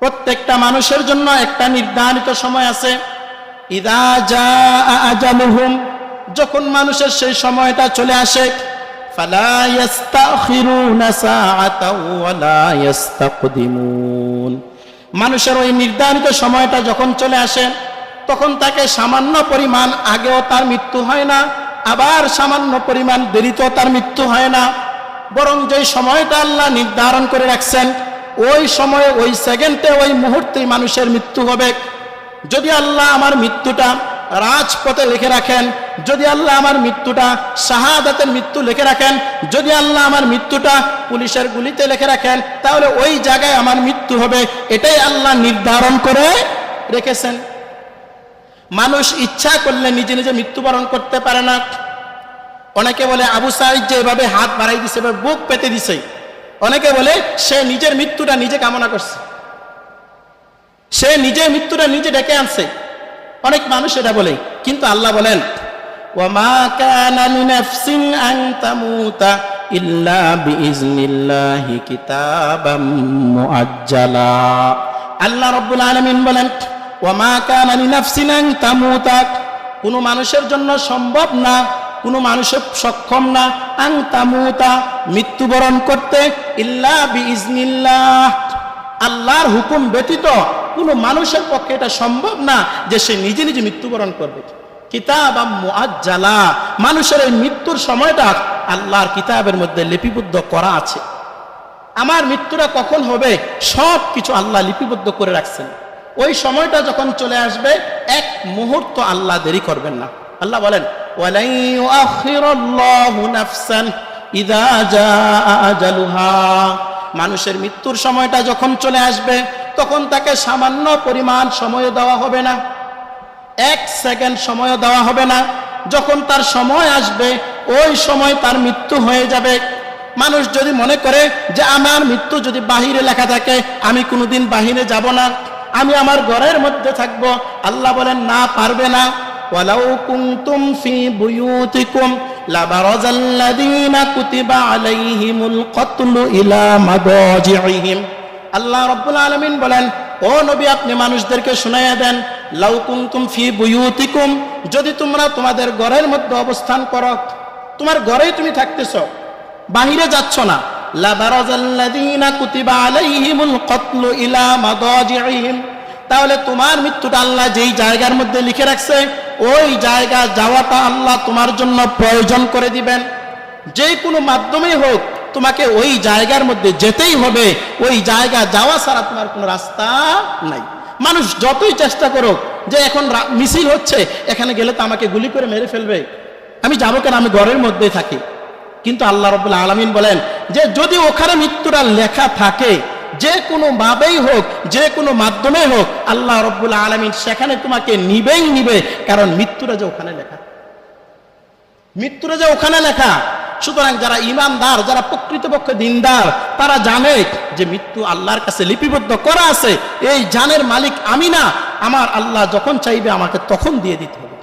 প্রত্যেকটা মানুষের জন্য একটা নির্ধারিত সময় আছে। যখন মানুষের সেই সময়টা চলে আসে মানুষের ওই নির্ধারিত সময়টা যখন চলে আসে, তখন তাকে সামান্য পরিমাণ আগেও তার মৃত্যু হয় না, আবার সামান্য পরিমাণ দেরিতেও তার মৃত্যু হয় না। বরং যে সময়টা আল্লাহ নির্ধারণ করে রাখছেন, ওই সময়ে, ওই সেকেন্ডে, ওই মুহূর্তে মানুষের মৃত্যু হবে। যদি আল্লাহ আমার মৃত্যুটা রাজপথে লিখে রাখেন, যদি আল্লাহ আমার মৃত্যুটা শাহাদাতের মৃত্যু লিখে রাখেন, যদি আল্লাহ আমার মৃত্যুটা পুলিশের গুলিতে লিখে রাখেন, তাহলে ওই জায়গায় আমার মৃত্যু হবে, এটাই আল্লাহ নির্ধারণ করে রেখেছেন। মানুষ ইচ্ছা করলে নিজে নিজে মৃত্যুবরণ করতে পারে না। অনেকে বলে আবু সাইদ যে এভাবে হাত বাড়াই দিছে, এভাবে বুক পেতে দিছে। অনেকে বলে সে নিজের মৃত্যুটা নিজে কামনা করছে। সে নিজের মৃত্যুটা নিজে ডেকে আনছে। অনেক মানুষ এটা বলে, কিন্তু আল্লাহ বলেন কোন মানুষের জন্য সম্ভব না কোন মানুষের সক্ষম না। আং তামুতা, মৃত্যুবরণ করতে। ইল্লা বিইজনিল্লাহ। আল্লাহর হুকুম ব্যতীত কোনো মানুষের পক্ষে এটা সম্ভব না যে সে নিজে নিজে মৃত্যুবরণ করবে। কিতাব মুআজ্জালা। মানুষের এই মৃত্যুর সময়টা আল্লাহর কিতাবের মধ্যে লিপিবদ্ধ করা আছে। আমার মৃত্যুটা কখন হবে? সব কিছু আল্লাহ লিপিবদ্ধ করে রাখছেন। ওই সময়টা যখন চলে আসবে, এক মুহূর্ত আল্লাহ দেরি করবেন না। আল্লাহ বলেন ওয়ালাই ইউআখিরুল্লাহু নাফসান ইযা জাআ আজালুহা। মানুষের মৃত্যুর সময়টা যখন চলে আসবে, তখন তাকে সামান্য পরিমাণ সময় দেওয়া হবে না। এক সেকেন্ড সময় দেওয়া হবে না। যখন তার সময় আসবে, ওই সময় তার মৃত্যু হয়ে যাবে। মানুষ যদি মনে করে যে আমার মৃত্যু যদি বাহিরে লেখা থাকে, আমি কোনোদিন বাহিরে যাব না, আমি আমার ঘরের মধ্যে থাকব, আল্লাহ বলেন, না, পারবে না। ওয়ালাউ কুনতুম ফি বুয়ুতিকুম লাবারাজাল্লাযীনা কুতিবা আলাইহিমুল কতলু ইলা মাদাজিহিম আল্লাহ রাব্বুল আলামিন বলেন, ও নবী, আপনি মানুষদেরকে শুনাইয়া দেন, লাউ কুনতুম ফি বুয়ুতিকুম, যদি তোমরা তোমাদের ঘরের মধ্যে অবস্থান করো, তোমার ঘরেই তুমি থাকতেছ, বাহিরে যাচ্ছ না। লাবারাজাল্লাযীনা কুতিবা আলাইহিমুল কতলু ইলা মাদাজিহিম তাহলে তোমার মৃত্যুটা আল্লাহ যেই জায়গার মধ্যে লিখে রাখছে, ওই জায়গা যাওয়াটা আল্লাহ তোমার জন্য প্রয়োজন করে দিবেন। যে কোনো মাধ্যমেই হোক, তোমাকে ওই জায়গার মধ্যে যেতেই হবে, ওই জায়গা যাওয়া ছাড়া তোমার কোনো রাস্তা নাই। মানুষ যতই চেষ্টা করুক যে এখন মিছিল হচ্ছে, এখানে গেলে তো আমাকে গুলি করে মেরে ফেলবে। আমি যাব কেন? আমি ঘরের মধ্যেই থাকি। কিন্তু আল্লাহ রবুল্লা আলমিন বলেন যে, যদি ওখানে মৃত্যুটা লেখা থাকে যে কোনো ভাবেই হোক, যে কোনো মাধ্যমে হোক, আল্লাহ রব্বুল্লা আলমিন সেখানে তোমাকে নিবেই নিবে, কারণ মৃত্যুটা যে ওখানে লেখা। মৃত্যুটা যে ওখানে লেখা। সুতরাং যারা ইমানদার, যারা প্রকৃতপক্ষে দিনদার, তারা জানে যে মৃত্যু আল্লাহর কাছে লিপিবদ্ধ করা আছে। এই জানের মালিক আমি না, আমার আল্লাহ যখন চাইবে আমাকে তখন দিয়ে দিতে হবে।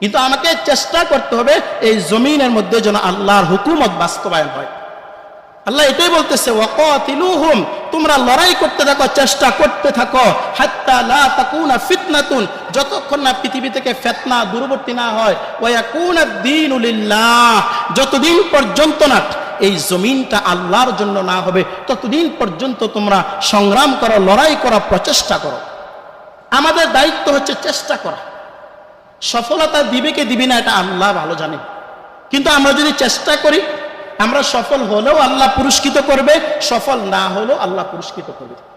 কিন্তু আমাকে চেষ্টা করতে হবে এই জমিনের মধ্যে যেন আল্লাহর হুকুমত বাস্তবায়ন হয়। আল্লাহ এটাই বলতেছে, ওয়াকাতিলুহুম, তোমরা লড়াই করতে থাকো, চেষ্টা করতে থাকো, হাত্তা লা তাকুনা ফিতনাতুন, যতক্ষণ না পৃথিবী থেকে ফিতনা দূরবর্তী না হয় ওয়া ইয়াকুনা দ্বীনু লিল্লাহ, যতদিন পর্যন্ত না এই জমিনটা আল্লাহর জন্য না হবে, ততদিন পর্যন্ত তোমরা সংগ্রাম করো, লড়াই করো, প্রচেষ্টা করো। আমাদের দায়িত্ব হচ্ছে চেষ্টা করা। সফলতা দিবে কে দিবি না, এটা আল্লাহ ভালো জানে। কিন্তু আমরা যদি চেষ্টা করি আমরা সফল হলেও আল্লাহ পুরস্কৃত করবে সফল না হলেও আল্লাহ পুরস্কৃত করবে।